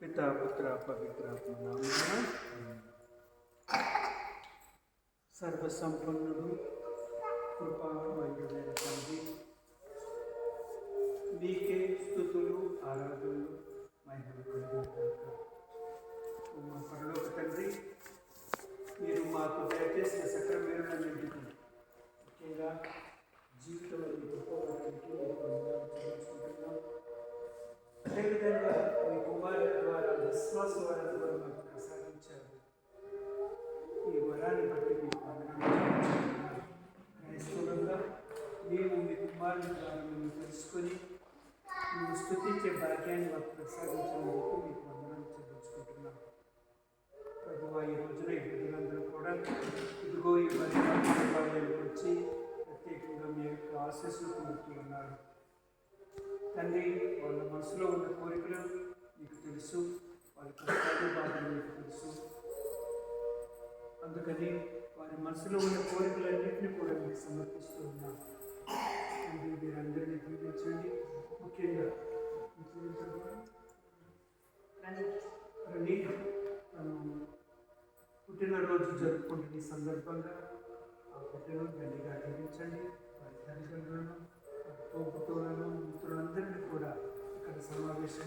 పితా పుత్ర పవిత్రాత్మ నామన సర్వసంపన్నుడు కృపామయుడైన తండ్రి నీకే స్థుతులు ఆరాధనలు మహిమలు కలుగుతాక మా పరలోక తండ్రి మీరు మాకు దయచేసిన సక్రమైన నిర్మించుకుంటారు ఈ బట్టి మీకు మేము మీ కుమారుని ద్వారా మేము తెలుసుకొని మేము స్థుతించే భాగ్యాన్ని మాకు ప్రసాదించినందుకు మీకు వందనాలు చెల్లించుకుంటున్నాం. ప్రభు ఈ రోజున ఈ బిడ్డలందరూ కూడా ఇదిగో ఈ పరిపాలనకు వచ్చి ప్రత్యేకంగా మీ యొక్క ఆశీస్సులు పొందుతూ ఉన్నారు. తండ్రి వాళ్ళ మనసులో ఉన్న కోరికలు మీకు తెలుసు వాళ్ళ కష్టాలు బాధలు మీకు తెలుసు. అందుకని వారి మనసులో ఉన్న కోరికలన్నింటినీ కూడా మీకు సమర్పిస్తూ ఉన్నాను. తండ్రి మీరందరినీ దీవించండి. ముఖ్యంగా ఈ తను పుట్టినరోజు జరుపుకుంటున్న ఈ సందర్భంగా ఆ పుట్టిన దండిగా దీవించండి. వారి తల్లిదండ్రులను వారి మిత్రులందరినీ కూడా ఇక్కడ సమావేశం